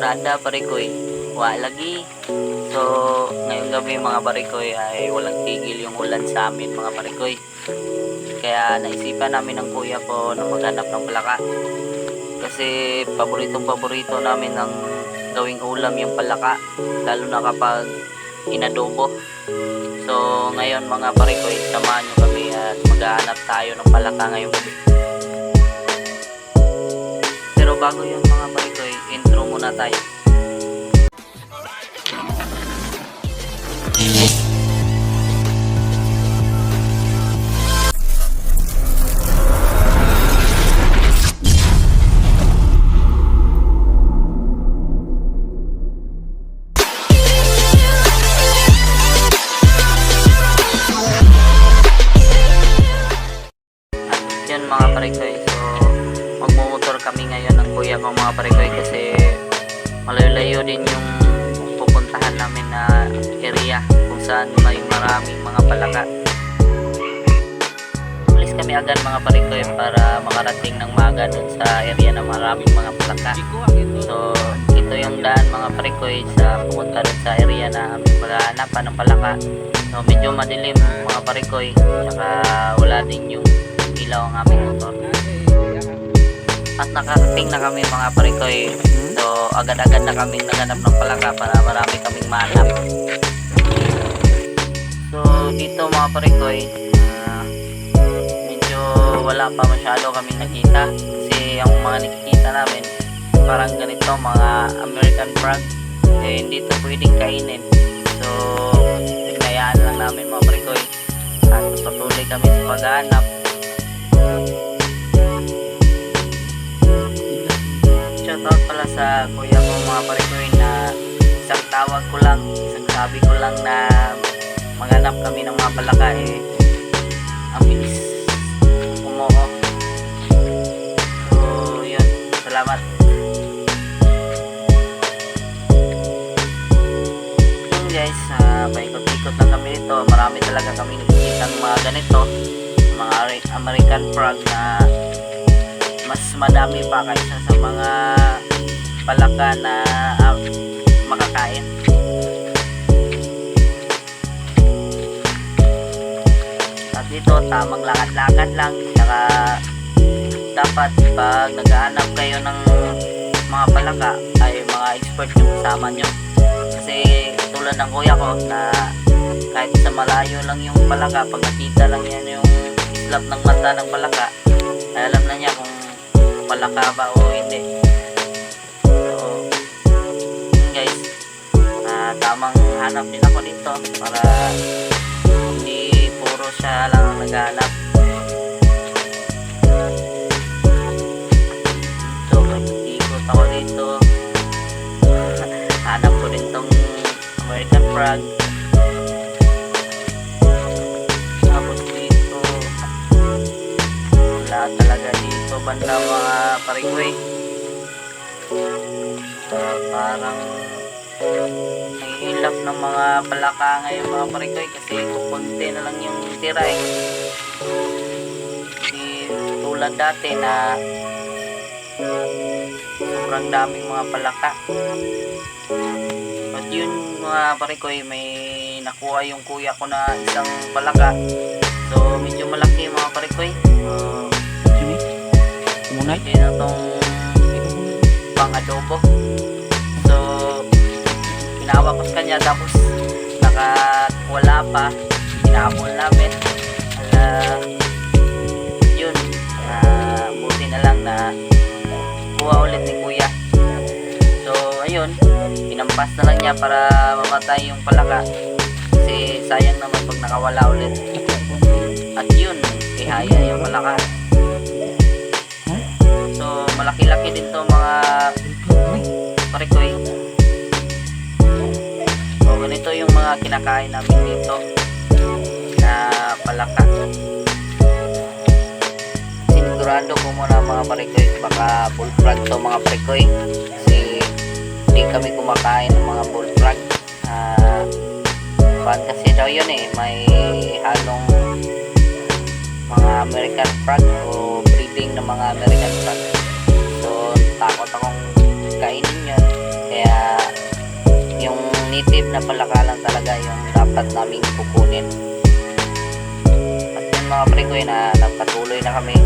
Rada Parikoy. Wa lagi. So, ngayong gabi mga Parikoy ay walang tigil yung ulan sa amin mga Parikoy. Kaya naisipan namin ng kuya ko na maghanap ng palaka. Kasi paboritong paborito namin ng gawing ulam yung palaka. Lalo na kapag inadobo. So, ngayon mga Parikoy, samahan nyo kami at maghahanap tayo ng palaka ngayong gabi. Bago yun mga parikoy, intro muna tayo. Mga parikoy, so magmumotor kami ngayon ng kuya ko mga parikoy kasi malayo-layo din yung pupuntahan namin na area kung saan may maraming mga palaka. Ulis kami agad mga parikoy para makarating ng maga dun sa area na maraming mga palaka. So, ito yung daan mga parikoy sa pumunta dun sa area na aming maghahanapan ng palaka. So, medyo madilim mga parikoy. Tsaka wala din yung ilaw ang aming motor. At nakarating na kami mga parikoy. So, agad-agad na kaming naghanap ng palaka para marami kaming mahanap. So, dito mga parikoy, ah, medyo wala pa masyado kaming nakita. Kasi ang mga nakikita namin, parang ganito, mga American frog. Eh, hindi to pwedeng kainin. So, pinayaan lang namin mga parikoy. At patuloy kami sa paghahanap. Sa kuya ko mga parikoy na isang tawag ko lang, isang sabi ko lang na maghanap kami ng mga palaka eh ang bilis umuho. So, yun. Salamat. Yun guys, uh, paikot-ikot lang kami dito. Marami talaga kami nakikita ng mga ganito. Mga American frog na mas madami pa kaysa sa mga palaka na ah, makakain. At dito, tamang lakad-lakad lang. Tsaka, dapat pag naghahanap kayo ng mga palaka, ay mga expert yung kasama nyo. Kasi, tulad ng kuya ko, na kahit sa malayo lang yung palaka, pag nakita lang yan yung islap ng mata ng palaka, ay alam na niya kung palaka ba o hindi. Tamang hanap din ako dito para hindi puro siya lang ang naghahanap. So, ikot ako dito. Hanap ko din tong American frog. Tapos dito, wala talaga dito banda mga parikoy. Ah, parang nahihilap ng mga palaka ngayon mga parikoy kasi kukunti na lang yung tira eh. Hindi tulad dati na sobrang daming mga palaka. At yun mga parikoy may nakuha yung kuya ko na isang palaka. So medyo malaki mga parikoy. Uh, Sini. Kumunay. Pwede na tong pang adobo. So, pinawa ko sa kanya tapos nakawala pa. Pinamol namin. Ala, yun. Ah, buti na lang na kuha ulit ni kuya. So, ayun. Pinampas na lang niya para mamatay yung palaka. Kasi sayang naman pag nakawala ulit. At yun, ihaya yung palaka. So, malaki-laki din to mga kinakain namin dito na palaka. Sinigurado ko muna mga parikoy, baka bullfrog to mga parikoy. Kasi hindi kami kumakain ng mga bullfrog. Ah, Kuhan kasi daw yun eh, may halong mga American frog o breeding ng mga American frog. So, takot akong native na palaka lang talaga yung dapat naming kukunin. At yun mga pre ko na nagpatuloy na kami.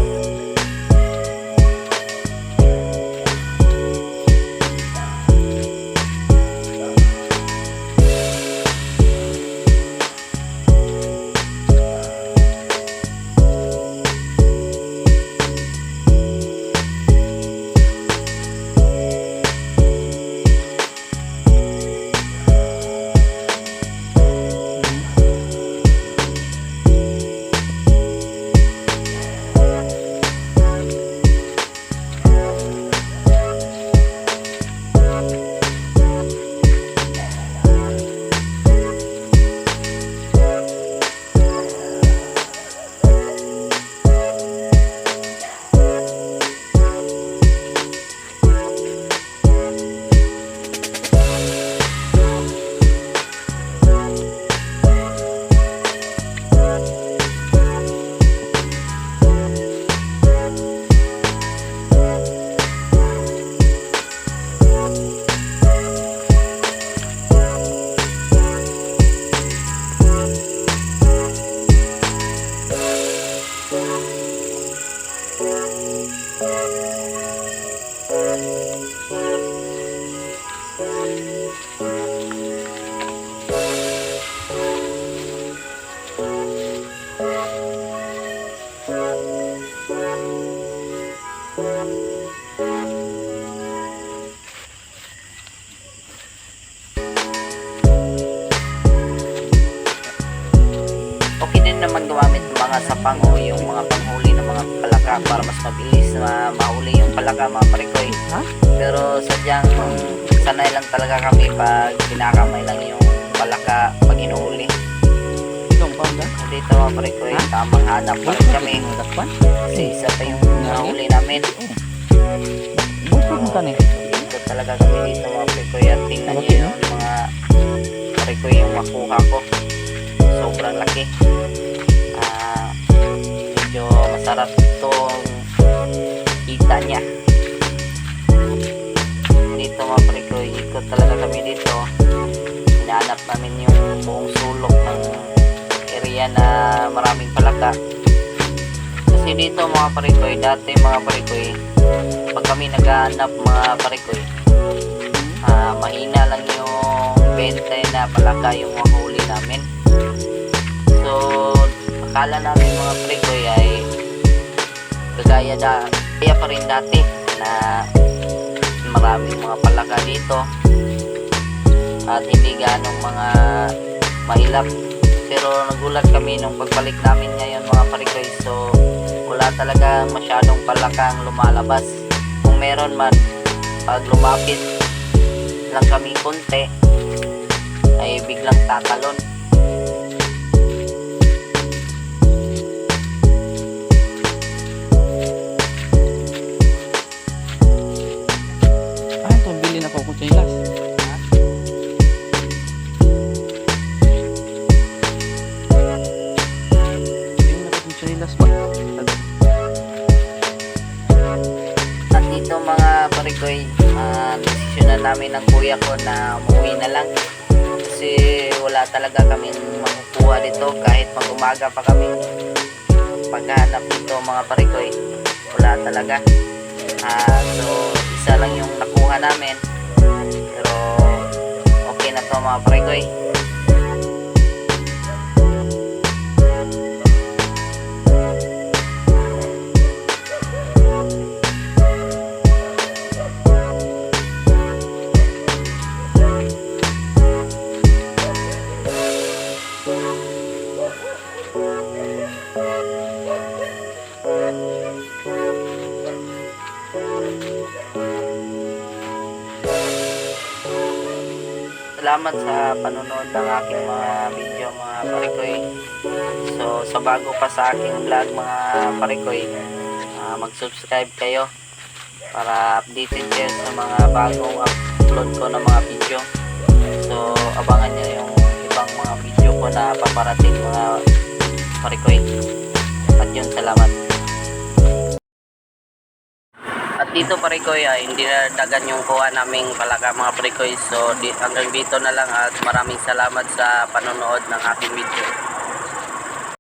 Ng mga sapang o yung mga panghuli ng mga palaka para mas mabilis na mahuli yung palaka mga parikoy. Ha? Pero sadyang sanay lang talaga kami pag kinakamay lang yung palaka pag paunda? Dito mga parikoy, tamang hanap pa rin kami. Kasi isa pa yung nahuli namin. Bukod mo ka na eh. Dito talaga kami dito mga parikoy at tingnan nyo yung mga parikoy yung makuha ko. Sobrang laki. Medyo masarap itong kita niya. Dito mga parikoy, ikot talaga kami dito. Hinahanap namin yung buong sulok ng area na maraming palaka. Kasi dito mga parikoy, dati mga parikoy, pag kami naghahanap mga parikoy, ah, mahina lang yung benta na palaka yung mahuli namin. So, akala namin mga parikoy ay kagaya da, kaya pa rin dati na maraming mga palaka dito. At hindi ganong mga mahilap. Pero nagulat kami nung pagbalik namin ngayon mga parikoy so wala talaga masyadong palakang lumalabas. Kung meron man pag lumapit lang kami konti ay biglang tatalon ba? At dito mga parikoy, uh, desisyonan namin ng kuya ko na umuwi na lang. Kasi wala talaga kami makukuha dito kahit pag umaga pa kami paghanap dito mga parikoy. Wala talaga. Ah, so, isa lang yung nakuha namin. Pero okay na to mga Salamat sa panonood ng aking mga video mga parikoy. So sa bago pa sa aking vlog mga parikoy, ah, mag-subscribe kayo para updated kayo sa mga bagong upload ko ng mga video. So abangan nyo yung ibang mga video ko na paparating mga parikoy. At yun, salamat. Dito parikoy ay hindi na dagan yung kuha naming palaka mga parikoy. So di, hanggang dito na lang at maraming salamat sa panonood ng aking video.